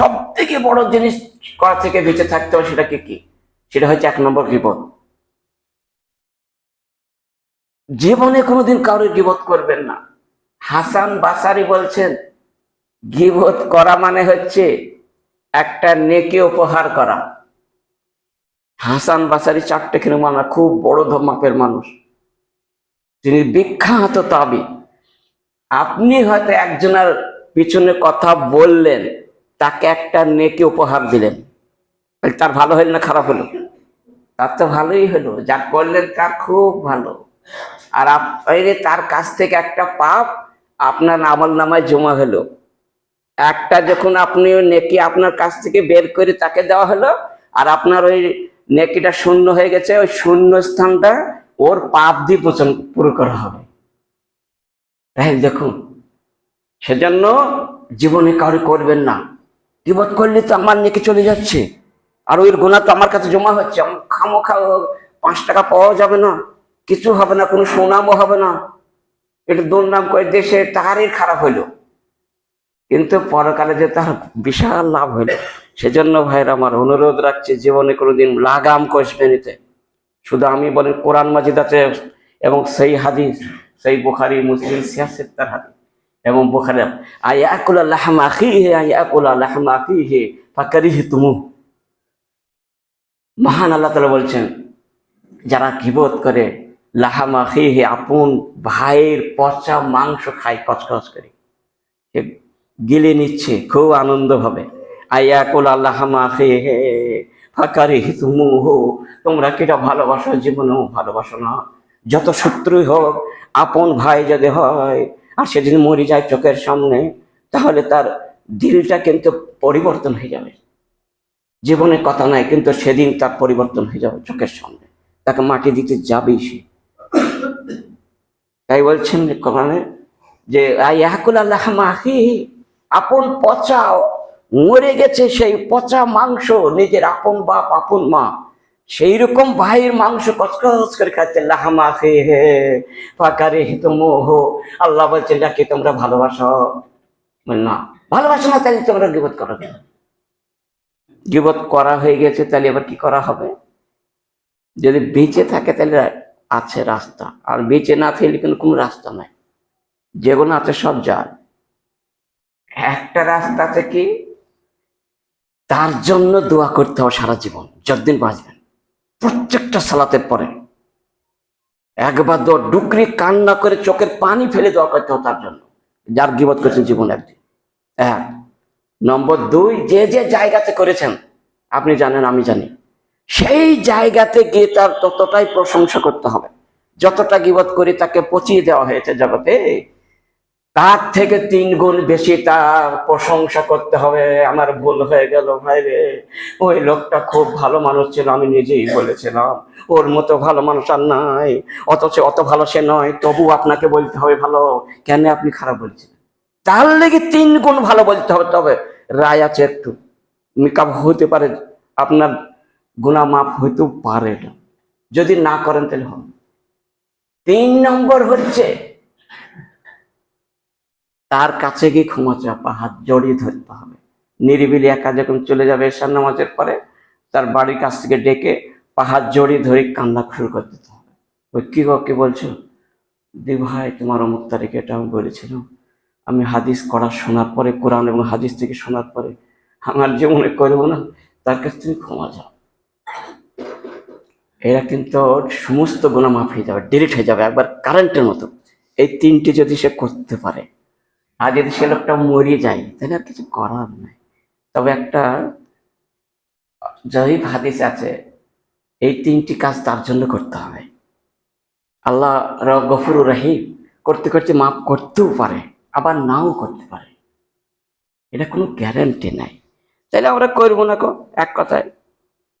সব থেকে বড় জিনিস করা থেকে বেঁচে থাকতে হবে সেটাকে কি? সেটা হচ্ছে এক নম্বর বিপদ জীবনে কোনোদিন কারোর গিবত করবেন না। হাসান বাসারি বলছেন, গিবত করা মানে হচ্ছে একটা নেকে উপহার করা। হাসান বাসারি চারটে খেলে মানা খুব বড় ধমাপের মানুষ। তিনি বিখ্যাত তাবি। আপনি হয়তো একজনের পিছনে কথা বললেন তাকে একটা নেকি উপহার দিলেন। তার ভালো হলো না খারাপ হলো তার তো ভালোই হলো যা করলেন তার খুব ভালো। আর আপ- এই যে তার কাছ থেকে একটা পাপ আপনার আমল নামায় জমা হলো একটা যখন আপনি নেকি আপনার কাছ থেকে বের করে তাকে দেওয়া হলো আর আপনার ওই নেকিটা শূন্য হয়ে গেছে, ওই শূন্য স্থানটা ওর পাপ দিয়ে পোচন পুরো করা হবে। তাই দেখুন, সেজন্য জীবনে কারও করবেন না। বিপদ করলে তো আমার নেকি চলে যাচ্ছে। আর ওই গোনা তো আমার কাছে জমা হচ্ছে। আমার খামো খাও, পাঁচ টাকা পাওয়া যাবে না। কিছু হবে না, কোনো সুনামও হবে না। এটা দুর্নাম করে দেশে তারই খারাপ হইল। কিন্তু পরকালে যে তার বিশাল লাভ হইল, সেজন্য ভাইয়ের আমার অনুরোধ রাখছে, জীবনে কোনোদিন লাগাম কষবে নিতে শুধু আমি বলেন কোরআন মাজিদ আছে এবং সেই হাদিস, সেই বুখারি, মুসলিম, সিয়াসের তার হাদিস। এবং বুখারি আয়াকুলা আখিহে ফাকারিহি তুমু মহান আল্লাহ তাআলা বলছেন, যারা কিবোধ করে, লাহাম হে আপন ভাইয়ের পচা মাংস খায় কচকচ করে। গিলে নিচ্ছে, খুব আনন্দ হবে। আয়াকুল আল্লাহ মাখে হে ফাঁকারে তুমু হো তোমরা কিটা ভালোবাসো? জীবনেও ভালোবাসো না। যত শত্রুই হোক, আপন ভাই যদি হয় আর সেদিন মরে যায় চোখের সামনে, তাহলে তার দিলটা কিন্তু পরিবর্তন হয়ে যাবে। জীবনে কথা নাই, কিন্তু সেদিন তার পরিবর্তন হয়ে যাবে চোখের সামনে। তাকে মাটি দিতে যাবেই সে। তাই বলছেন যে কোরআনে যে ইয়াকুল আপন পচা, মরে গেছে সেই পচা মাংস, নিজের আপন বাপ, আপন মা। সেই রকম ভাইয়ের মাংস কচকচ করে খাচ্ছে লাহামা খেয়ে হিত মোহ। আল্লাহ বলছেন যাকে তোমরা ভালোবাসো? না। ভালোবাসো না তাহলে তোমরা গিবত করো কেন? গিবত করা হয়ে গেছে তাহলে এবার কি করা হবে? যদি বেঁচে থাকে তাহলে আছে রাস্তা। আর বেঁচে না থাকলে কিন্তু কোনো রাস্তা নাই। যেগুলো আছে সব যার। একটা রাস্তা আছে কি? তার জন্য দোয়া করতে হবে সারা জীবন, যতদিন বাঁচবেন। প্রত্যেকটা সালাতের পরে। একবার দো ডুকরি কান্না করে চোখের পানি ফেলে দেওয়া করতে হবে তার জন্য। যার গিবত করেছেন জীবন একদিন। এক। নম্বর দুই, যে যে জায়গাতে করেছেন, আপনি জানেন, আমি জানি। সেই জায়গাতে গিয়ে তার ততটাই প্রশংসা করতে হবে। যতটা গিবত করে তাকে পচিয়ে দেওয়া হয়েছে জগতে তার থেকে তিন গুণ বেশি তার প্রশংসা করতে হবে। আমার ভুল হয়ে গেল, ভাই রে। ওই লোকটা খুব ভালো মানুষ ছিল, আমি নিজেই বলেছিলাম। ওর মতো ভালো মানুষ আর নাই। অথচ অত ভালো সে নয় তবু আপনাকে বলতে হবে ভালো। কেন আপনি খারাপ বলছেন? তার লেগে তিন গুণ ভালো বলতে হবে, তবে রায় আছে একটু। মেকআপ হতে পারে, আপনার গুণা মাপ হইতেও পারে না যদি না করেন তাহলে হবে তিন নম্বর হচ্ছে তার কাছে গিয়ে ক্ষমা চাপা, হাত জড়িয়ে ধরতে হবে। নিরিবিলি একা যখন চলে যাবে এশার নামাজের পরে, তার বাড়ির কাছ থেকে ডেকে পাহাড় জড়িয়ে ধরে কান্না শুরু করে দিতে হবে। ওই কি কি বলছো? দি ভাই, তোমার অমুক তারিখে এটা আমি বলেছিলাম। আমি হাদিস করা শোনার পরে, কোরআন এবং হাদিস থেকে শোনার পরে আমার জীবনে করব না, তার কাছ থেকে ক্ষমা যাও এরা কিন্তু সমস্ত গুণা মাফ হয়ে যাবে ডিলিট হয়ে যাবে, একবার কারেন্টের মতো। এই তিনটি যদি সে করতে পারে আর যদি সে লোকটা মরে যায়, তাহলে আর কিছু করার নাই। তবে একটা জহিব হাদিস আছে, এই তিনটি কাজ তার জন্য করতে হবে। আল্লাহ গফুর রাহিম করতে করতে মাফ করতেও পারে, আবার নাও করতে পারে। এটা কোনো গ্যারান্টি নাই। তাহলে আমরা করব না কো এক কথায়।